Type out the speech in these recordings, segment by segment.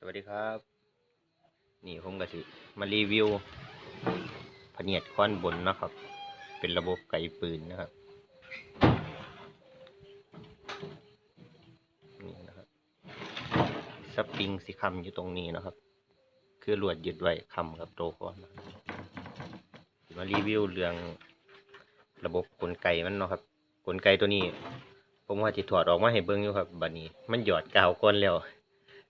สวัสดีครับ นี่ผมก็สิมารีวิวพเนียดค้อนบนนะครับ เป็นระบบไกปืนนะครับนี่นะครับสปริงสีคำอยู่ตรงนี้นะครับ คือหลวดยึดไว้คำกับโตค้อนมารีวิวเรื่องระบบกลไกมันเนาะครับ กลไกตัวนี้ ผมว่าจะถอดออกมาให้เบิ่งอยู่ครับบัดนี้ มันหยอดกาวก้อนแล้ว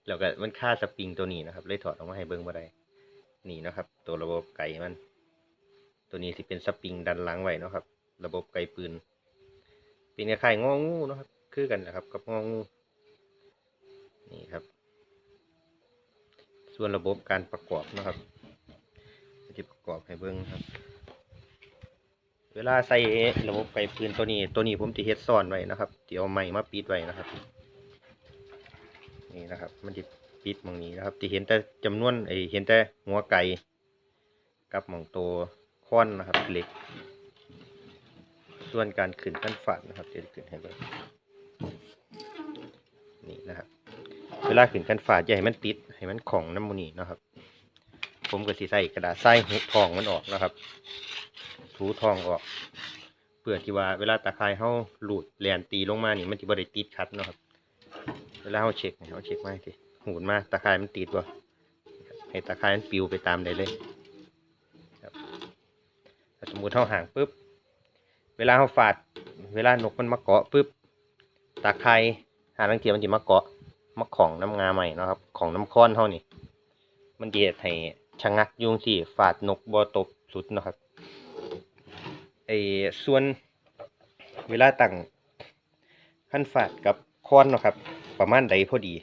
แล้วก็มันค่าสปริงตัวนี้นะครับ เลยถอดออกมาให้เบิ่งบ่ได้ นี่นะครับ ตัวระบบไก่มัน ตัวนี้สิเป็นสปริงดันหลังไว้นะครับ ระบบไก่ปืน เป็นคล้ายๆงองูนะครับ คือกันนะครับ กับงองู นี่ครับ ส่วนระบบการประกอบนะครับที่ประกอบให้เบิ่งครับ เวลาใส่ระบบไก่ปืนตัวนี้ ตัวนี้ผมจะเฮ็ดซ่อนไว้นะครับ เดี๋ยวไม้มาปิดไว้นะครับ นี่นะครับ มันจะปิดมองนี้นะครับจะเห็นแต่จำนวนไอเห็นแต่หัวไก่กับมองโตวค้อนนะครับเหล็ก ส่วนการขึ้นขั้นฝันนะครับจะขึ้นให้เบิ่งนี่นะครับ เวลาขึ้นขั้นฝาจะให้มันติดให้มันของน้ำมูนี่นะครับ ผมก็สิใส่กระดาษใส่หุบทองมันออกนะครับ ถูทองออกเพื่อที่ว่าเวลาตะไคร้เฮาหลุดแหลนตีลงมานี่มันจะบ่ได้ติดขัดนะครับ เวลาเราเช็คเราเช็คมาสิหูนมาตะไคร้มันติดบ่ให้ตะไคร้มันปิวไปตามได้เลยครับสมมติเท่าห่างปุ๊บ เวลาเราฝาด เวลานกมันมาเกาะปุ๊บ ตะไคร้หาลังเทียมันจะมาเกาะมาของน้ำงาใหม่นะครับ ของน้ำค้อนเท่านี่มันจะเฮ็ดให้ชะงักยุงสิฝาดนกบ่ตบสุดนะครับไอ้ส่วนเวลาตั้งขั้นฝาดกับค้อนนะครับ ประมาณใดพอดี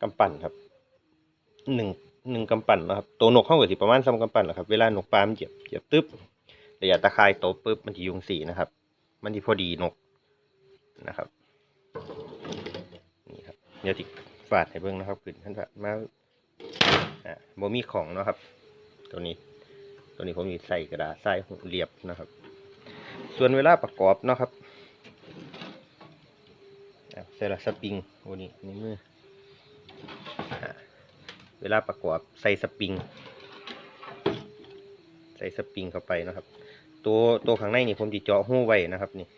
กำปั้นครับหนึ่งหนึ่งกำปั้นนะครับตัวนกเข้ากับสิประมาณซ้ำกำปั้นแหละครับเวลานกปลามันเหยียบเหยียบตึ๊บระยะตะข่ายโตบปุ๊บมันจะยุงสีนะครับ มันจะพอดีนกนะครับนี่ครับเดี๋ยวติฝาดให้เบิ่งนะครับขึ้นขั้นฝาดมาอ่าบ่มีของนะครับ ตัวนี้ ตัวนี้ผมมีใส่กระดาษใส่หูเรียบนะครับ ส่วนเวลาประกอบนะครับใส่ละสปริง โอ้นี่นี่มือเวลาประกอบใส่สปริง ใส่สปริงเข้าไปนะครับ ตัวตัวข้างในนี่ผมจะเจาะหู้ไว้นะครับนี่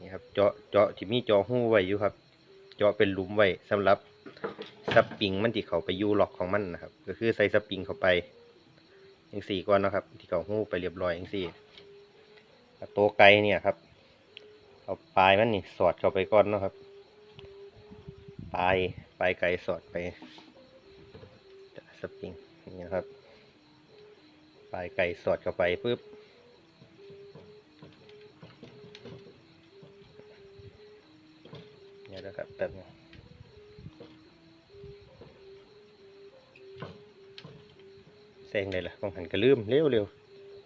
นี่ครับเจาะเจาะที่มีเจาะหู้ไว้อยู่ครับ เจาะเป็นหลุมไว้สำหรับสปริงมันที่เขาไปยูล็อกของมันนะครับ ก็คือใส่สปริงเข้าไปอย่างสี่ก้อนนะครับ ที่เขาหู้ไปเรียบร้อยอย่างสี่ตัวไกลเนี่ยครับเอาปลายมันนี่สอดเข้าไปก่อนนะครับ ปลายปลายไก่สอดไปสปริงนี่นะครับ ปลายไก่สอดเข้าไปปุ๊บเนี่ยนะครับแป๊บนึงแซงได้ละบางหันก็ลืมเร็วเร็ว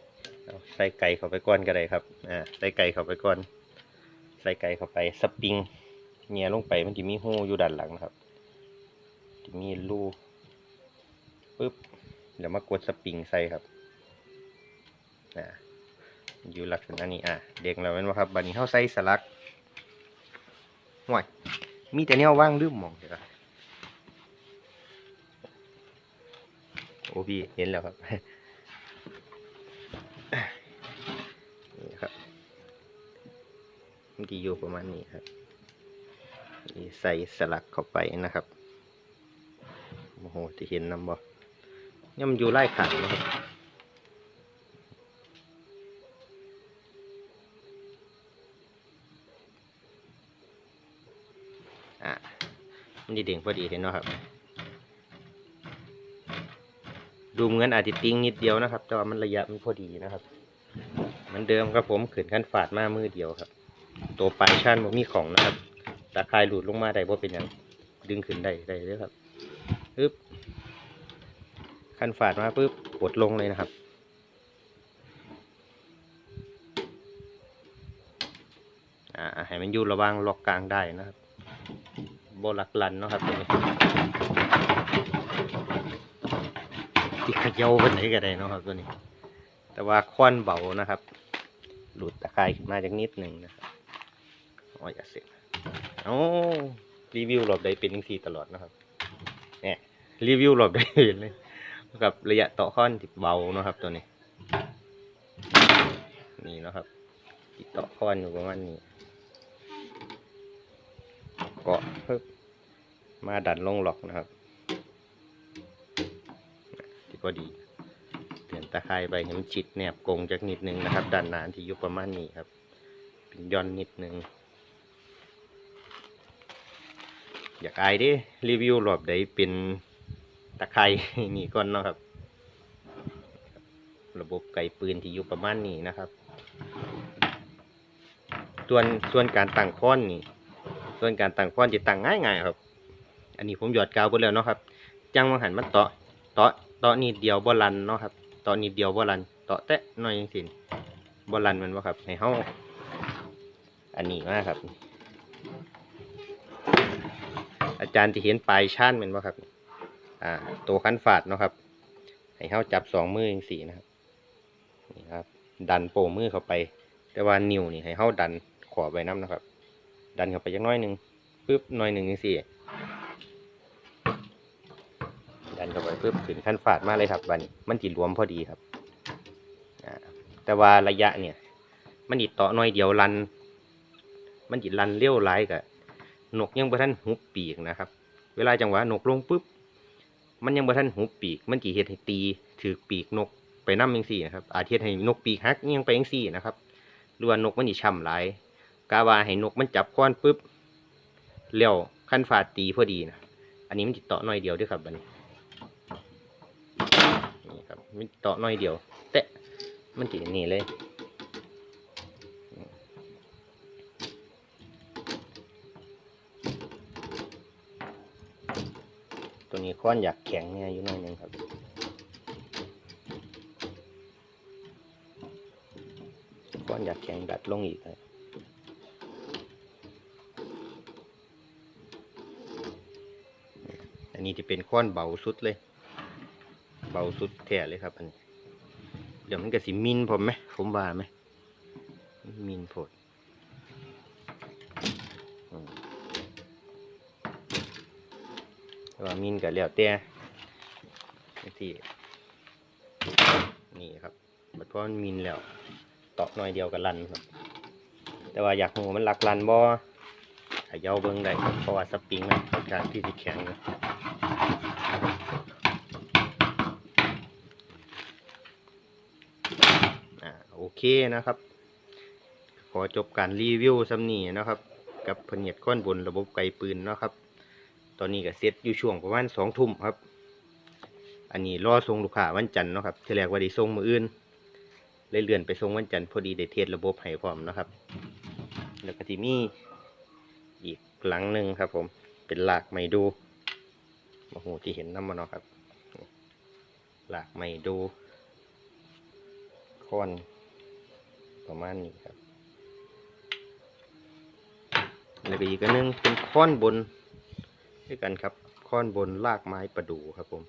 ๆใส่ไก่เข้าไปก่อนก็ได้ครับ อ่า ใส่ไก่เข้าไปก่อน ใส่ไก่เข้าไป สปริง เงียลงไปมันจะมีหูอยู่ด้านหลังนะครับจะมีรูปึ๊บเดี๋ยวมากดสปริงใส่ครับอ่าอยู่หลักษณะนี้อะเด็กเราเป็นว่าครับบัดนี้เข้าใส่สลักห่วยมีแต่แนวว่างลืมมองเดี๋ยวก่อโอ้พี่เห็นแล้วครับนี่ครับมันจะอยู่ประมาณนี้ครับ ใส่สลักเข้าไปนะครับโอ้โหจะเห็นน้ำบ่เนี่ยมันอยู่ไล่ขันนะครับอะมันจะเด้งพอดีเห็นเนาะครับดูเหมือนอาจจะติ้งนิดเดียวนะครับ แต่ว่ามันระยะมันพอดีนะครับ เหมือนเดิมครับผมขืนขั้นฝาดมามือเดียวครับ ตัวปลายชั้นบ่มีของนะครับ ตาคายหลุดลงมาได้บ่เป็นหยังดึงขึ้นได้ได้เลยครับปึ๊บขั้นฝาดมาปึ๊บกดลงเลยนะครับ อ่าให้มันอยู่ระว่างล็อกกลางได้นะครับโบลักลันเนาะครับตัวนี้ที่เขย่าไปไหนก็ได้เนาะครับตัวนี้ แต่ว่าควันเบานะครับ หลุดตะไคร้ขึ้นมาจากนิดหนึ่งนะครับอ๋ออย่าเสีย เอารีวิวรอบใดเป็นยังทีตลอดนะครับเนี่ยรีวิวรอบไดเห็นเลยกับระยะต่อค้อนที่เบาเนาะครับตัวนี้ นี่นะครับที่ต่อค้อนอยู่ประมาณนี้เกาะปึ๊บมาดันลงหลอกนะครับที่ก็ดีเปลี่ยนตะไคร้ไปให้มันจิตแนบกงจากนิดนึงนะครับ ด้านหน้าที่อยู่ประมาณนี้ครับ เป็นย่อนนิดนึง อยากอายดิรีวิวรอบใดเป็นตะไคร้นี่ก่อนเนาะครับ ระบบไก่ปืนที่อยู่ประมาณนี้นะครับ ส่วนส่วนการตั้งค้อนนี่ ส่วนการตั้งค้อนจะตั้งง่ายๆครับ อันนี้ผมหยอดกาวไปแล้วเนาะครับจังมังหันมันเตาะเตาะเตาะนิดเดียวบ่ลันเนาะครับเตาะนิดเดียวบ่ลันเตาะแตะหน่อยจังซี่บ่ลันมันบ่ครับ ให้เฮาอันนี้มากครับ อาจารย์ที่เห็นปลายชานแมันบ่าครับ อ่า ตัวคันฝาดเนาะครับ ให้เฮาจับสองมือจังซี่นะครับ นี่ครับ ดันโป้มือเข้าไป แต่ว่านิ้วนี่ให้เฮาดันขอบไว้น้ำนะครับ ดันเข้าไปจักหน้อยหนึ่งปึ๊บหน้อยหนึ่งจังซี่ดันเข้าไปปึ๊บถึงขั้นฝาดมากเลยครับบันมันจิรวมพอดีครับ แต่ว่าระยะเนี่ย มันจิต่อหน้อยเดียวรัน มันจิรันเลี้ยวไหลกับ นกยังบ่ทันหุบปีกนะครับ เวลาจังหวะนกลงปุ๊บ มันยังบ่ทันหุบปีก มันจีเฮ็ดให้ตีถือปีกนกไปนำจังซี่นะครับ อาจเฮ็ดให้นกปีกหักยังไปจังซี่นะครับหรือว่านกมันสิช้ำหลายกาวาให้นกมันจับค้อนปุ๊บเลี้ยวขั้นฝาตีพอดีนะอันนี้มันจิต่อหน่อยเดียวด้วยครับบัดนี้นี่ครับมันต่อหน่อยเดียว แต่มันจินี่เลย ตัวนี้ค้อนอยากแข็งเนี่ยอยู่หน่อยหนึงครับค้อนอยากแข็งดัดลงอีกเลยอันนี้จะเป็นค้อนเบาสุดเลย เบาสุดแท้เลยครับอันนี้เดี๋ยวมันก็สิมินผมไหมผมว่าไหมมินโพดอืมแต่ว่ามินก็แล้วแต่ที่นี่ครับบัดพอมันมินแล้วตอกหน่อยเดียวกับลันครับ แต่ว่าอยากหูมันหลักลันบ่ขยาเบิ้งได้เพราะว่าสปริงมันค่อนข้างที่จะแข็งโอเคนะครับ ขอจบการรีวิวซ้ำนีนะครับ กับพะเนียดก้อนบนระบบไกปืนนะครับ ตอนนี้ก็เซตอยู่ช่วงประมาณสองทุ่มครับ อันนี้รอส่งลูกค้าวันจันทร์เนาะครับทีแรกว่าได้ส่งมืออื่นเลยเลื่อนไปส่งวันจันทร์พอดีได้เทสระบบให้พร้อมนะครับ แล้วก็ที่มีอีกหลังหนึ่งครับ ผมเป็นหลากไม้ดูโอ้โหที่เห็นน้ำมันเนาะครับหลากไม้ดูค้อนประมาณนี้ครับ แล้วก็อีกอันนึงเป็นค้อนบน ด้วยกันครับค้อนบนลากไม้ประดู่ครับผม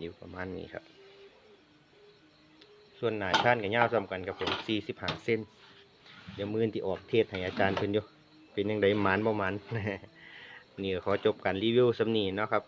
อยู่ประมาณนี้ครับ ส่วนหนาชานกับย่าวซ้ำกันครับผม45เส้น เดี๋ยวมือที่ออกเทศให้อาจารย์เพิ่นอยู่เป็นยังไงหมานบ่หมานนี่ขอจบการรีวิวสำนีเนาะครับ